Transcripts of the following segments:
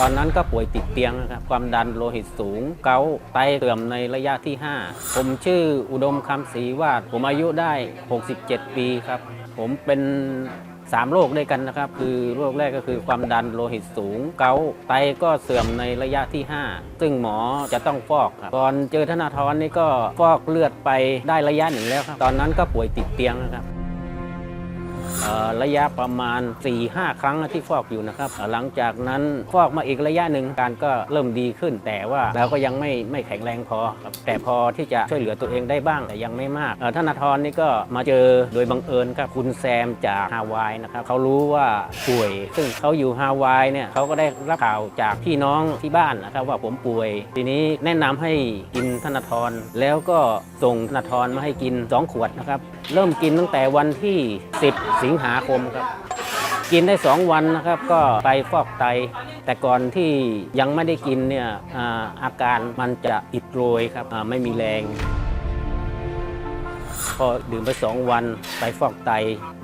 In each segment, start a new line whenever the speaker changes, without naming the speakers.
ตอนนั้นก็ป่วยติดเตียงนะครับความดันโลหิตสูง เกาต์ไตเสื่อมในระยะที่ 5 ผมชื่ออุดมคำศรีวาดผมอายุได้ 67 ปีครับ ผมเป็น3โรคด้วยกันนะครับ คือโรคแรกก็คือความดันโลหิตสูง เกาต์ไตก็เสื่อมในระยะที่ 5 ซึ่งหมอจะต้องฟอกครับก่อนเจอธนาธรนี่ก็ฟอกเลือดไปได้ระยะหนึ่งแล้วครับ ตอนนั้นก็ป่วยติดเตียงนะครับ ระยะประมาณ 4-5 ครั้งที่ฟอกอยู่นะครับ หลังจากนั้นฟอกมาอีกระยะหนึ่งการก็เริ่มดีขึ้น แต่ว่าเราก็ยังไม่ไม่แข็งแรงพอ แต่พอที่จะช่วยเหลือตัวเองได้บ้างแต่ยังไม่มากเอ่อธนาธรนี่ก็มาเจอโดยบังเอิญครับคุณแซมจากฮาวายนะครับเขารู้ว่าป่วย ซึ่งเขาอยู่ฮาวายเนี่ยเขาก็ได้รับข่าวจากพี่น้องที่บ้านนะครับว่าผมป่วย ทีนี้แนะนำให้กินธนาธรแล้วก็ส่งธนาธรมาให้กิน 2 ขวดนะครับเริ่มกินตั้งแต่วันที่ 10 สิงหาคมครับ กินได้ 2 วันนะครับก็ไปฟอกไต แต่ก่อนที่ยังไม่ได้กินเนี่ยอาอาการมันจะอิดโรยครับอ่าไม่มีแรง พอดื่มไป 2 วันไปฟอกไต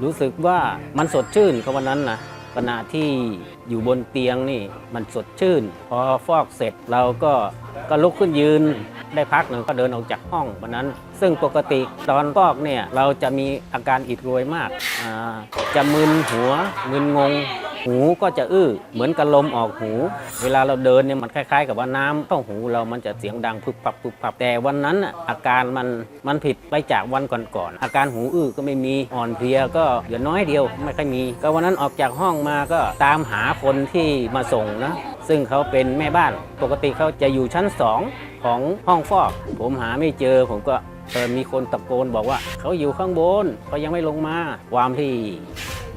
รู้สึกว่ามันสดชื่นกับวันนั้นนะขณะที่อยู่บนเตียงนี่มันสดชื่น พอฟอกเสร็จเราก็ ก็ลุกขึ้นยืนได้พักหนึ่งก็เดินออกจากห้องวันนั้น ซึ่งปกติตอนฟอกเนี่ยเราจะมีอาการอิดโรยมากาจะมึนหัวมึนงง หูก็จะอื้อเหมือนกับลมออกหู เวลาเราเดินเนี่ยมันคล้าย ๆ กับว่าน้ำเข้าหูเรามันจะเสียงดังพึบปับพึบปับแต่วันนั้นอาการมันมันผิดไปจากวันก่อนๆอาการหูอื้อก็ไม่มีอ่อนเพลียก็เหลือน้อยเดียวไม่ค่อยมี ก็วันนั้นออกจากห้องมาก็ตามหาคนที่มาส่งนะ ซึ่งเขาเป็นแม่บ้านปกติเขาจะอยู่ชั้นสองของห้องฟอก ผมหาไม่เจอผมก็เออมีคนตะโกนบอกว่าเขาอยู่ข้างบนเขายังไม่ลงมาความที่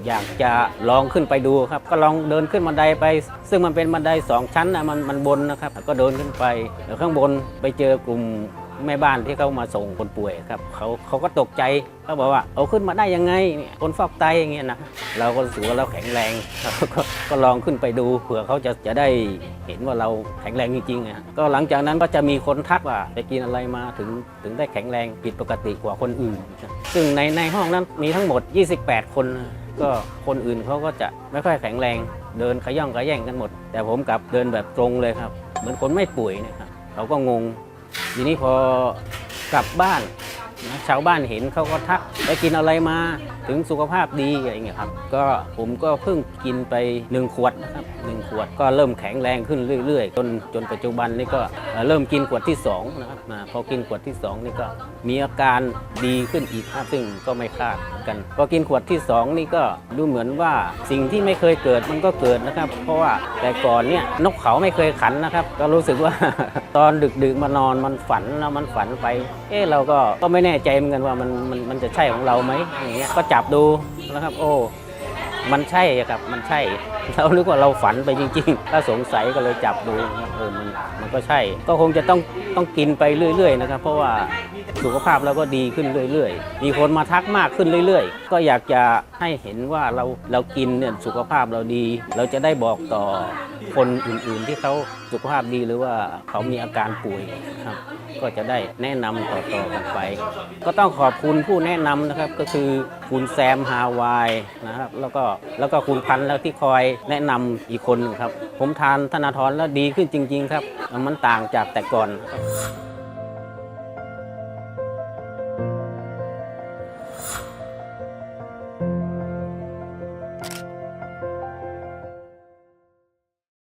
อยากจะลองขึ้นไปดูครับ ก็ลองเดินขึ้นบันไดไป ซึ่งมันเป็นบันไดสองชั้นนะมันมันบนนะครับ ก็เดินขึ้นไปแล้วข้างบนไปเจอกลุ่ม แม่บ้านที่เขามาส่งคนป่วยครับเขาเขาก็ตกใจเขาบอกว่าเอาขึ้นมาได้ยังไงคนฟอกไตอย่างเงี้ยนะเราก็รู้สึกว่าเราแข็งแรงก็ก็ลองขึ้นไปดูเผื่อเขาจะจะได้เห็นว่าเราแข็งแรงจริงๆนะก็หลังจากนั้นก็จะมีคนทักว่าไปกินอะไรมาถึงถึงได้แข็งแรงผิดปกติกว่าคนอื่น ซึ่งในในห้องนั้นมีทั้งหมด 28 คน ก็คนอื่นเขาก็จะไม่ค่อยแข็งแรง เดินขย่องขย่งกันหมด แต่ผมกลับเดินแบบตรงเลยครับ เหมือนคนไม่ป่วยนะครับเขาก็งง ทีนี้พอกลับบ้านนะ ชาวบ้านเห็นเขาก็ทักไปกินอะไรมาถึงสุขภาพดีอะไรอย่างเงี้ยครับก็ผมก็เพิ่งกินไป 1 ขวดนะครับหนึ่งขวดก็เริ่มแข็งแรงขึ้นเรื่อยๆ จนจนปัจจุบันนี่ก็เริ่มกินขวดที่2นะครับพอกินขวดที่ 2 นี่ก็มีอาการดีขึ้นอีกครับซึ่งก็ไม่คาดกันพอกินขวดที่ 2 นี่ก็ดูเหมือนว่าสิ่งที่ไม่เคยเกิดมันก็เกิดนะครับ เพราะว่าแต่ก่อนเนี่ยนกเขาไม่เคยขันนะครับ ก็รู้สึกว่าตอนดึกๆมานอนมันฝันแล้วมันฝันไป เอ๊ะเราก็ก็ไม่แน่ใจเหมือนกันว่ามันมันมันจะใช่ของเราไหมอย่างเงี้ยก็จับดูนะครับ โอ้ มันใช่ครับมันใช่เรานึกว่าเราฝันไปจริงๆ ถ้าสงสัยก็เลยจับดูเออมันมันก็ใช่ ก็คงจะต้องต้องกินไปเรื่อย ๆ นะครับ เพราะว่า สุขภาพเราก็ดีขึ้นเรื่อยๆ มีคนมาทักมากขึ้นเรื่อยๆ ก็อยากจะให้เห็นว่าเราเรากินเนี่ยสุขภาพเราดี เราจะได้บอกต่อคนอื่นๆที่เขาสุขภาพดีหรือว่าเขามีอาการป่วยครับก็จะได้แนะนำต่อๆกันไป ก็ต้องขอบคุณผู้แนะนำนะครับ ก็คือคุณแซมฮาวายนะครับแล้วก็แล้วก็คุณพันธ์แล้วที่คอยแนะนำอีกคนนึงครับ ผมทานธนาธรแล้วดีขึ้นจริง ๆ ครับ มันต่างจากแต่ก่อนครับ